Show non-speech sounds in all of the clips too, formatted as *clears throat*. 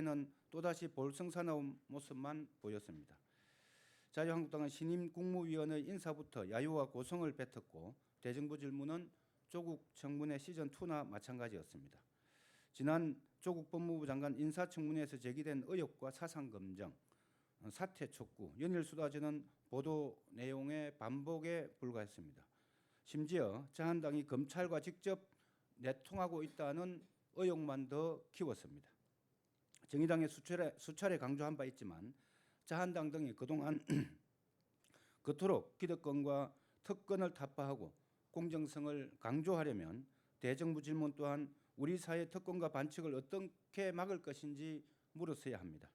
는 또다시 볼성사나운 모습만 보였습니다. 자유한국당은 신임 국무위원의 인사부터 야유와 고성을 뱉었고 대정부 질문은 조국 청문회 시즌 2나 마찬가지였습니다. 지난 조국 법무부 장관 인사청문회에서 제기된 의혹과 사상 검증, 사퇴 촉구, 연일 쏟아지는 보도 내용의 반복에 불과했습니다. 심지어 자한당이 검찰과 직접 내통하고 있다는 의혹만 더 키웠습니다. 정의당의 수차례, 수차례 강조한 바 있지만 자한당 등이 그동안 *clears throat* 그토록 기득권과 특권을 타파하고 공정성을 강조하려면 대정부 질문 또한 우리 사회 특권과 반칙을 어떻게 막을 것인지 물었어야 합니다.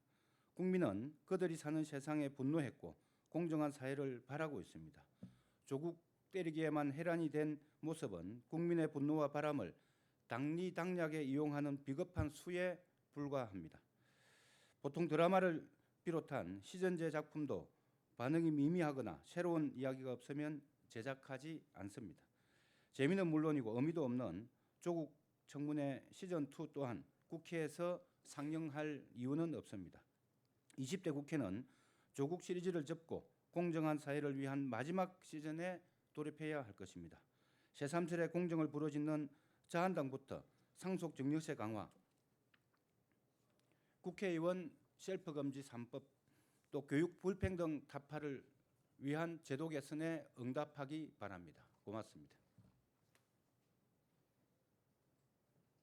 국민은 그들이 사는 세상에 분노했고 공정한 사회를 바라고 있습니다. 조국 때리기에만 해란이 된 모습은 국민의 분노와 바람을 당리당략에 이용하는 비겁한 수에 불과합니다. 보통 드라마를 비롯한 시전제 작품도 반응이 미미하거나 새로운 이야기가 없으면 제작하지 않습니다. 재미는 물론이고 의미도 없는 조국 청문회 시즌 2 또한 국회에서 상영할 이유는 없습니다. 20대 국회는 조국 시리즈를 접고 공정한 사회를 위한 마지막 시즌에 돌입해야 할 것입니다. 새삼스레 공정을 부르짖는 자한당부터 상속 증여세 강화, 국회의원 셀프 금지 3법, 또 교육 불평등 타파를 위한 제도 개선에 응답하기 바랍니다. 고맙습니다.